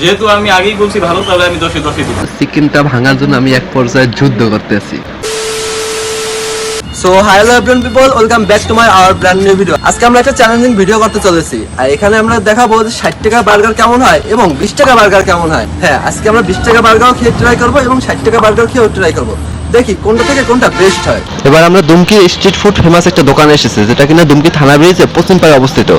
যেহেতু আমি আগেই বলছি ভালো তাহলে আমি দশে দশে দিব। সিকিমটা ভাঙার জন্য আমি এক পর্যায়ে যুদ্ধ করতেছি so hi hello everyone people welcome back to my our brand new video আজকে আমরা একটা চ্যালেঞ্জিং ভিডিও করতে চলেছি। আর এখানে আমরা দেখাবো যে ষাট টাকা বার্গার কেমন হয় এবং বিশ টাকা বার্গার কেমন হয়। হ্যাঁ আজকে আমরা বিশ টাকা বার্গারও খেয়ে ট্রাই করব এবং ষাট টাকা বার্গার খেয়েও ট্রাই করব। দেখি কোনটা থেকে কোনটা বেস্ট হয়। এবার আমরা দুমকি স্ট্রিট ফুড ফেমাস একটা দোকানে এসেছি, যেটা কিনা দুমকি থানা ব্রিজে পশ্চিম পাড়ে অবস্থিত।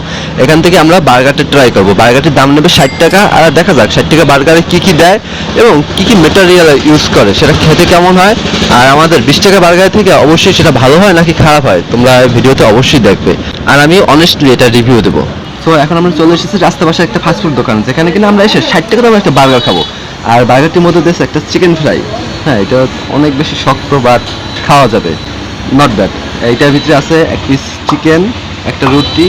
এখান থেকে আমরা বার্গারটা ট্রাই করব। বার্গারটির দাম নেবে ষাট টাকা, আর দেখা যাক ষাট টাকা বার্গারে কি কি দেয় এবং কি কি মেটেরিয়াল ইউজ করে, সেটা খেতে কেমন হয়। আর আমাদের বিশ টাকা বার্গার থেকে অবশ্যই সেটা ভালো হয় নাকি খারাপ হয়, তোমরা ভিডিওতে অবশ্যই দেখবে। আর আমি অনেস্টলি এটা রিভিউ দেবো। তো এখন আমরা চলে এসেছি রাস্তা পাশে একটা ফাস্টফুড দোকান, যেখানে কিনা আমরা এসে ষাট টাকা দামে একটা বার্গার খাব। আর বার্গারটির মধ্যে দিয়েছে একটা চিকেন ফ্রাই হ্যাঁ এটা অনেক বেশি শক্ত বাট খাওয়া যাবে। নট ব্যাড এইটার ভিতরে আছে এক পিস চিকেন একটা রুটি,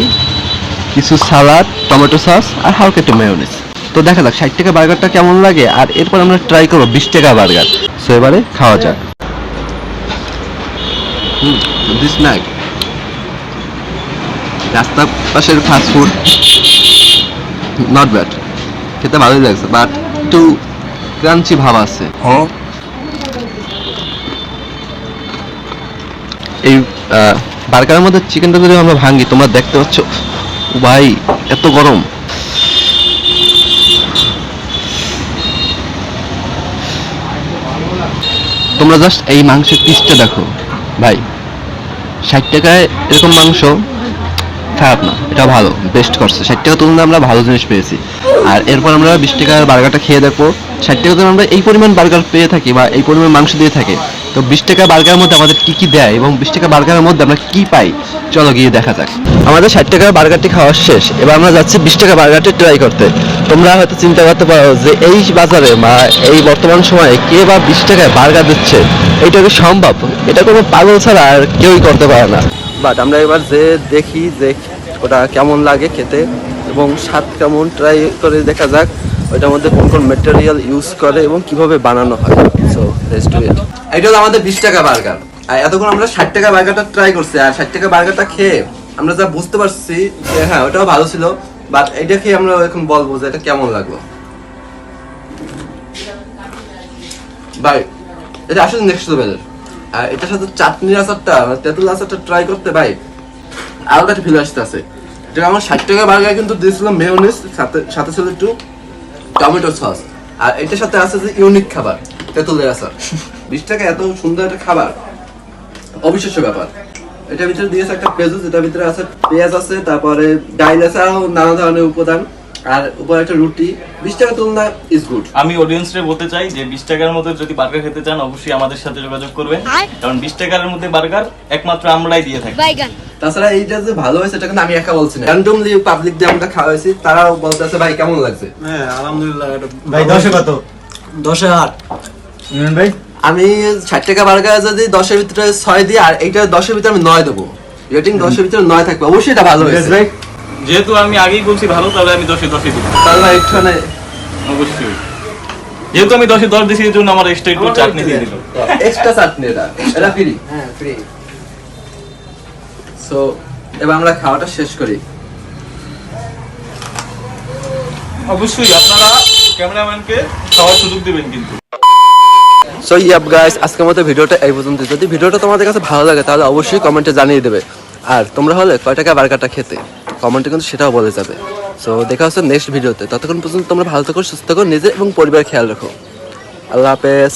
কিছু সালাদ টমেটো সস আর হালকা একটু মেয়োনিজ তো দেখা যাক, ষাট টাকা বার্গারটা কেমন লাগে? আর এরপর আমরা ট্রাই করব বিশ টাকা বার্গার সো এবারে খাওয়া যাক। দিস পাশের ফাস্টফুড নট ব্যাড খেতে ভালোই লাগছে বাট একটু ক্রাঞ্চি ভাব আছে। এই বার্গারের মধ্যে চিকেনটা যদি আমরা ভাঙি, তোমরা দেখতে পাচ্ছ, ভাই, এত গরম। তোমরা জাস্ট এই মাংসের পিসটা দেখো, ভাই। ষাট টাকায় এরকম মাংস, খারাপ না, এটা ভালো বেস্ট করছে। ষাট টাকা তুলনায় আমরা ভালো জিনিস পেয়েছি। আর এরপর আমরা বিশ টাকার বার্গারটা খেয়ে দেখব। ষাট টাকা আমরা এই পরিমাণ বার্গার পেয়ে থাকি বা এই পরিমাণ মাংস দিয়ে থাকে। তো বিশ টাকা বার্গারের মধ্যে আমাদের কি কি দেয় এবং বিশ টাকা বার্গারের মধ্যে আমরা কি পাই? চলো গিয়ে দেখা যাক। আমাদের ষাট টাকার বার্গারটি খাওয়া শেষ। এবার আমরা যাচ্ছি বিশ টাকা বার্গারটি ট্রাই করতে। তোমরা হয়তো চিন্তা করতে পারো যে এই বাজারে বা এই বর্তমান সময়ে কে বা বিশ টাকায় বার্গার দিচ্ছে? এটা কি সম্ভব? এটা কোনো পাগল ছাড়া আর কেউই করতে পারে না। বাট আমরা এবার যে দেখি যে ওটা কেমন লাগে খেতে এবং স্বাদ কেমন ট্রাই করে দেখা যাক। ওইটার মধ্যে কোন কোন মেটেরিয়াল ইউজ করে এবং কীভাবে বানানো হয়। সো ইট এটা আমাদের বিশ টাকা বার্গার। আর এতক্ষণ আমরা ষাট টাকা বার্গারটা ট্রাই করছি, আর ষাট টাকা বার্গারটা খেয়ে আমরা যা বুঝতে পারছি যে হ্যাঁ ওটাও ভালো ছিল বাট এটা খেয়ে আমরা এখন বলব যে এটা কেমন লাগল। ভাই, এটা আসলে নেক্সট লেভেলের আর এটার সাথে চাটনির আচারটা মানে তেঁতুল আচারটা ট্রাই করতে, ভাই, আলাদা একটা ফিল আসতে আছে যেটা আমার ষাট টাকা বার্গার কিন্তু দিয়েছিল মেয়োনিজ সাথে সাথে ছিল একটু টমেটো সস আর এটার সাথে আছে যে ইউনিক খাবার, তেঁতুলের আচার। বিশ টাকা এত সুন্দর একটা খাবার। অবিশ্বাস্য ব্যাপার। এটার ভিতরে দিয়েছে একটা পেঁয়াজ যেটার ভিতরে আছে পেঁয়াজ আছে তারপরে ডাইল আছে আরও নানা ধরনের উপাদান। আর উপরে একটা রুটি। বিশ টাকা তুলনায় ইজ গুড আমি অডিয়েন্সরে বলতে চাই যে বিশ টাকার মধ্যে যদি বার্গার খেতে চান অবশ্যই আমাদের সাথে যোগাযোগ করবেন। কারণ বিশ টাকার মধ্যে বার্গার একমাত্র আমরাই দিয়ে থাকি। তাছাড়া এইটা যে ভালো হয়েছে এটা কিন্তু আমি একা বলছি না। র্যান্ডমলি পাবলিক দিয়ে আমরা খাওয়াইছি তারাও বলতেছে ভাই কেমন লাগছে? হ্যাঁ আলহামদুলিল্লাহ ভাই দশে কত? দশে আট। ভাই? আমি ষাট টাকা বার্গার যদি দশের ভিতরে ছয় দিই আর এইটা দশের ভিতরে আমি নয় দেবো। রেটিং দশের ভিতরে নয় থাকবে। অবশ্যই এটা ভালো হয়েছে। যেহেতু আমি আগেই বলছি ভালো তাহলে আমি দশে দশে দিব। তাহলে অবশ্যই। যেহেতু আমি দশে দশ দিয়েছি এই জন্য আমার এক্সট্রা একটু চাটনি দিয়ে দিল। এক্সট্রা চাটনি এটা। এটা ফ্রি হ্যাঁ ফ্রি সো এবার আমরা খাওয়াটা শেষ করি। অবশ্যই আপনারা ক্যামেরাম্যানকে খাওয়ার সুযোগ দিবেন কিন্তু। সো ইয়াপ গাইস আজকের মতো ভিডিওটা এই পর্যন্ত যদি ভিডিওটা তোমাদের কাছে ভালো লাগে, তাহলে অবশ্যই কমেন্টে জানিয়ে দেবে। আর তোমরা হলে কয় টাকা বার্গারটা খেতে? কমেন্টে কিন্তু সেটাও বলে যাবে। সো দেখা হচ্ছে নেক্সট ভিডিওতে। ততক্ষণ পর্যন্ত তোমরা ভালো থাকো, সুস্থ থাকো, নিজে এবং পরিবার খেয়াল রাখো। আল্লাহ হাফেজ।